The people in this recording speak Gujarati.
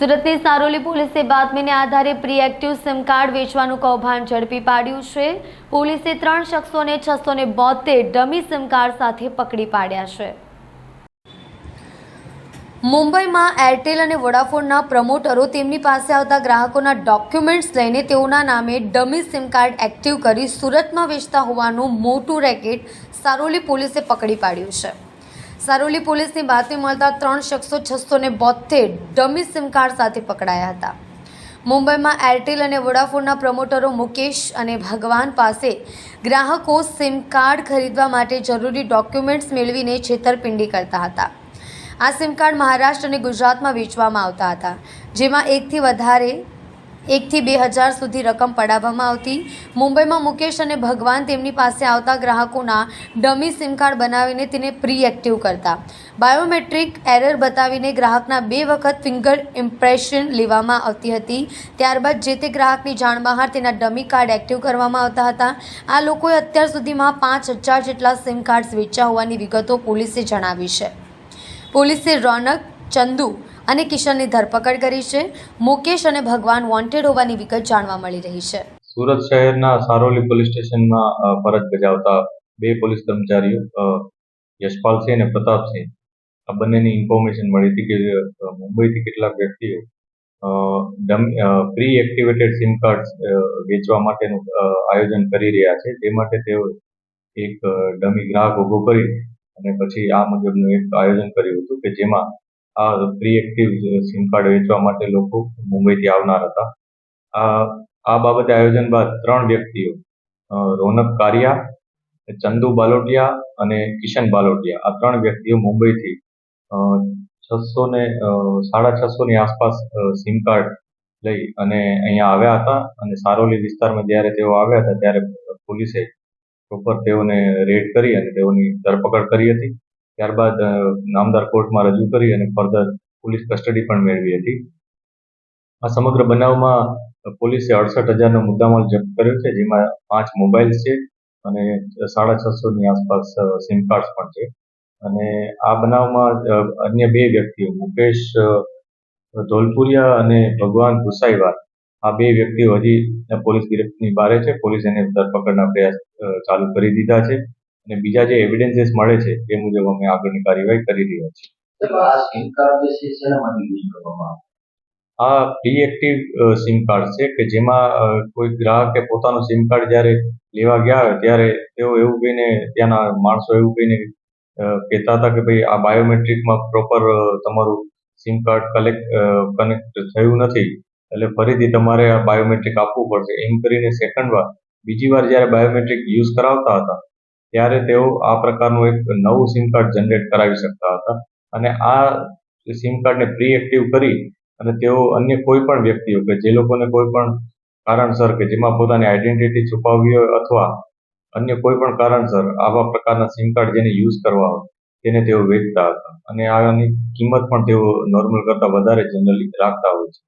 સુરતની સારોલી પોલીસે બાતમીને આધારે પ્રી એક્ટિવ સિમ કાર્ડ વેચવાનું કૌભાંડ ઝડપી પાડ્યું છે. પોલીસે ત્રણ શખ્સોને છસો ને ડમી સિમ કાર્ડ સાથે પકડી પાડ્યા છે. મુંબઈમાં એરટેલ અને વોડાફોનના પ્રમોટરો તેમની પાસે આવતા ગ્રાહકોના ડોક્યુમેન્ટ્સ લઈને તેઓના નામે ડમી સિમ કાર્ડ એક્ટિવ કરી સુરતમાં વેચતા હોવાનું મોટું રેકેટ સારોલી પોલીસે પકડી પાડ્યું છે. સારોલી પોલીસની બાતમી મળતા ત્રણ શખ્સો છસો ને બોતેર ડમી સિમ કાર્ડ સાથે પકડાયા હતા. મુંબઈમાં એરટેલ અને વોડાફોનના પ્રમોટરો મુકેશ અને ભગવાન પાસે ગ્રાહકો સિમ કાર્ડ ખરીદવા માટે જરૂરી ડોક્યુમેન્ટ્સ મેળવીને છેતરપિંડી કરતા હતા. આ સિમ કાર્ડ મહારાષ્ટ્ર અને ગુજરાતમાં વેચવામાં આવતા હતા, જેમાં એકથી વધારે એકથી બે હજાર સુધી રકમ પડાવવામાં આવતી. મુંબઈમાં મુકેશ અને ભગવાન તેમની પાસે આવતા ગ્રાહકોના ડમી સિમ કાર્ડ બનાવીને તેને પ્રી એક્ટિવ કરતા. બાયોમેટ્રિક એરર બતાવીને ગ્રાહકના બે વખત ફિંગર ઇમ્પ્રેશન લેવામાં આવતી હતી. ત્યારબાદ જે તે ગ્રાહકની જાણ બહાર તેના ડમી કાર્ડ એક્ટિવ કરવામાં આવતા હતા. આ લોકોએ અત્યાર સુધીમાં પાંચ હજાર જેટલા સિમ કાર્ડ્સ વેચ્યા હોવાની વિગતો પોલીસે જણાવી છે. પોલીસે રોનક, ચંદુ અને કિશનની ધરપકડ કરી છે. મુકેશ અને ભગવાન વોન્ટેડ હોવાની વિગત જાણવા મળી રહી છે. સુરત શહેરના સારોલી પોલીસ સ્ટેશનમાં ફરજ બજાવતા બે પોલીસ કર્મચારીઓ યશપાલસિંહ અને પ્રતાપસિંહ, આ બંનેની ઇન્ફોર્મેશન મળી હતી કે મુંબઈથી કેટલાક વ્યક્તિઓ પ્રી એક્ટિવેટેડ સિમ કાર્ડ વેચવા માટેનું આયોજન કરી રહ્યા છે. તે માટે તેઓ એક ડમી ગ્રાહક ઊભો કરી અને પછી આ મુજબનું એક આયોજન કર્યું હતું કે જેમાં આ પ્રી એક્ટિવ સિમ કાર્ડ વેચવા માટે લોકો મુંબઈથી આવનાર હતા. આ આ બાબતે આયોજન બાદ ત્રણ વ્યક્તિઓ રોનક કારિયા, ચંદુ બાલોટિયા અને કિશન બાલોટિયા, આ ત્રણ વ્યક્તિઓ મુંબઈથી છસો ને સાડા છસો ની આસપાસ સિમ કાર્ડ લઈ અને અહીંયા આવ્યા હતા અને સારોલી વિસ્તારમાં જ્યારે તેઓ આવ્યા હતા ત્યારે પોલીસે પ્રોપર તેઓને રેડ કરી અને તેઓની ધરપકડ કરી હતી. ત્યારબાદ નામદાર કોર્ટમાં રજૂ કરી અને ફર્ધર પોલીસ કસ્ટડી પણ મેળવી હતી. આ સમગ્ર બનાવમાં પોલીસે અડસઠ હજારનો મુદ્દામાલ જપ્ત કર્યો છે, જેમાં પાંચ મોબાઈલ છે અને સાડા છસો ની આસપાસ સિમ કાર્ડ્સ પણ છે. અને આ બનાવમાં અન્ય બે વ્યક્તિઓ, મુકેશ ધોલપુરિયા અને ભગવાન ગુસાઈવાર આ બે વ્યક્તિઓ હજી પોલીસ ગિરફ્તની બહાર છે. પોલીસ એને ધરપકડના પ્રયાસ ચાલુ કરી દીધા છે. અને બીજા જે એવિડન્સીસ મળે છે તે મુજબ અમે આગળની કાર્યવાહી કરી રહ્યા છીએ. આ સિમ કાર્ડ જે છે શેના માટે યુઝ કરવામાં આવે? આ પ્રી એક્ટિવ સિમ કાર્ડ છે કે જેમાં કોઈ ગ્રાહકે પોતાનું સિમ કાર્ડ જ્યારે લેવા ગયા ત્યારે તેઓ એવું કહીને ત્યાંના માણસો એવું કહીને કહેતા હતા કે ભાઈ આ બાયોમેટ્રિકમાં પ્રોપર તમારું સિમ કાર્ડ કલેક્ટ કનેક્ટ થયું નથી. એટલે ફરીથી તમારે આ બાયોમેટ્રિક આપવું પડશે. એમ કરીને સેકન્ડ વાર બીજી વાર જ્યારે બાયોમેટ્રિક યુઝ કરાવતા હતા ત્યારે તેઓ આ પ્રકારનું એક નવું સિમ કાર્ડ જનરેટ કરાવી શકતા હતા. અને આ સિમ કાર્ડને પ્રી એક્ટિવ કરી અને તેઓ અન્ય કોઈ પણ વ્યક્તિઓ કે જે લોકોને કોઈ પણ કારણસર કે જેમાં પોતાની આઈડેન્ટિટી છુપાવવી હોય અથવા અન્ય કોઈ પણ કારણસર આવા પ્રકારના સિમ કાર્ડ જેને યુઝ કરવા હોય, તેને તેઓ વેચતા હતા. અને આની કિંમત પણ તેઓ નોર્મલ કરતાં વધારે જનરલી રાખતા હોય છે.